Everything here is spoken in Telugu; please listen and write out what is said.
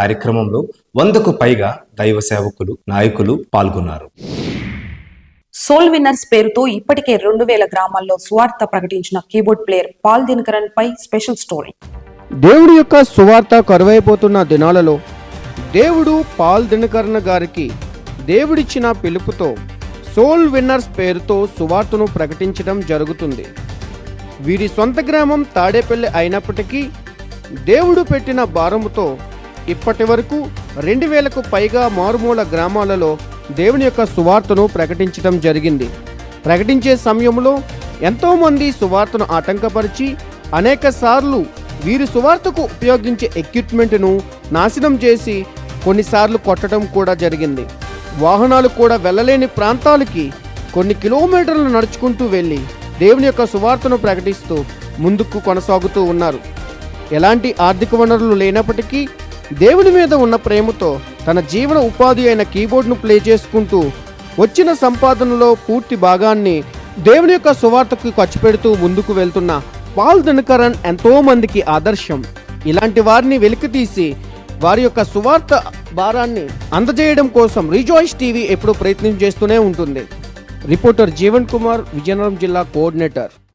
కార్యక్రమంలో వందకు పైగా దైవ సేవకులు నాయకులు పాల్గొన్నారు. సోల్ విన్నర్స్ పేరుతో ఇప్పటికే రెండు వేల గ్రామాల్లో స్వార్థ ప్రకటించిన కీబోర్డ్ ప్లేయర్ పాల్ దినకరన్ పై స్పెషల్ స్టోరీ. దేవుడి యొక్క సువార్త కరువైపోతున్న దినాలలో దేవుడు పాల్ దినకరణ గారికి దేవుడిచ్చిన పిలుపుతో సోల్ విన్నర్స్ పేరుతో సువార్తను ప్రకటించడం జరుగుతుంది. వీరి సొంత గ్రామం తాడేపల్లి అయినప్పటికీ దేవుడు పెట్టిన భారముతో ఇప్పటి వరకు రెండు వేలకు పైగా మారుమూల గ్రామాలలో దేవుని యొక్క సువార్తను ప్రకటించడం జరిగింది. ప్రకటించే సమయంలో ఎంతోమంది సువార్తను ఆటంకపరిచి అనేక సార్లు వీరి సువార్తకు ఉపయోగించే ఎక్విప్మెంట్ను నాశనం చేసి కొన్నిసార్లు కొట్టడం కూడా జరిగింది. వాహనాలు కూడా వెళ్ళలేని ప్రాంతాలకి కొన్ని కిలోమీటర్లు నడుచుకుంటూ వెళ్ళి దేవుని యొక్క సువార్తను ప్రకటిస్తూ ముందుకు కొనసాగుతూ ఉన్నారు. ఎలాంటి ఆర్థిక వనరులు లేనప్పటికీ దేవుని మీద ఉన్న ప్రేమతో తన జీవన ఉపాధి అయిన కీబోర్డ్ను ప్లే చేసుకుంటూ వచ్చిన సంపాదనలో పూర్తి భాగాన్ని దేవుని యొక్క సువార్తకు ఖర్చు పెడుతూ ముందుకు వెళ్తున్న పాల్ దినకరన్ ఎంతో మందికి ఆదర్శం. ఇలాంటి వారిని వెలికితీసి వారి యొక్క సువార్త భారాన్ని అందజేయడం కోసం రిజాయిస్ టీవీ ఎప్పుడూ ప్రయత్నం చేస్తూనే ఉంటుంది. రిపోర్టర్ జీవన్ కుమార్ విజయనగరం జిల్లా కోఆర్డినేటర్.